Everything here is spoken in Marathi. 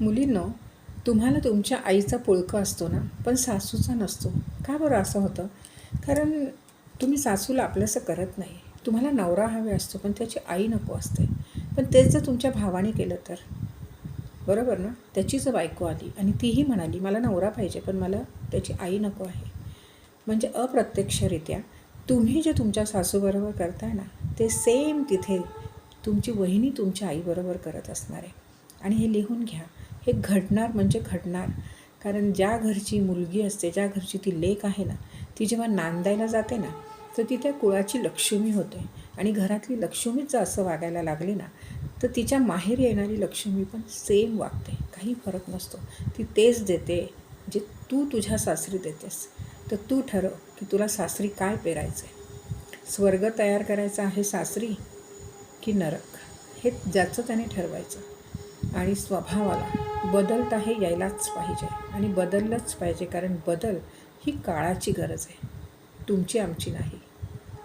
मुलींनो तुम्हाला तुमच्या आईचा पोळका असतो ना पण सासूचा नसतो. का बरं असं होतं? कारण तुम्ही सासूला आपलंसं करत नाही. तुम्हाला नवरा हवे असतो पण त्याची आई नको असते. पण तेच जर तुमच्या भावाने केलं तर? बरोबर ना? त्याची जर बायको आली आणि तीही म्हणाली मला नवरा पाहिजे पण मला त्याची आई नको आहे. म्हणजे अप्रत्यक्षरित्या तुम्ही जे तुमच्या सासूबरोबर करताय ना ते सेम तिथे तुमची वहिनी तुमच्या आईबरोबर करत असणार आहे. आणि हे लिहून घ्या. हे घडणार म्हणजे घडणार. कारण ज्या घरची मुलगी असते ज्या घरची ती लेक आहे ना ती जेव्हा नांदायला जाते ना तर ती त्या कुळाची लक्ष्मी होते. आणि घरातली लक्ष्मीच जर असं वागायला लागली ना तर तिच्या माहेर येणारी लक्ष्मी पण सेम वागते. काही फरक नसतो. ती तेच देते जे तू तुझ्या सासरी देतेस. तर तू ठरव की तुला सासरी काय पेरायचं आहे स्वर्ग तयार करायचा आहे सासरी की नरक? हे ज्याचं त्याने ठरवायचं. आणि स्वभावाला बदलता हे यायलाच पाहिजे आणि बदललंच पाहिजे कारण बदल ही काळाची गरज आहे. तुमची आमची नाही.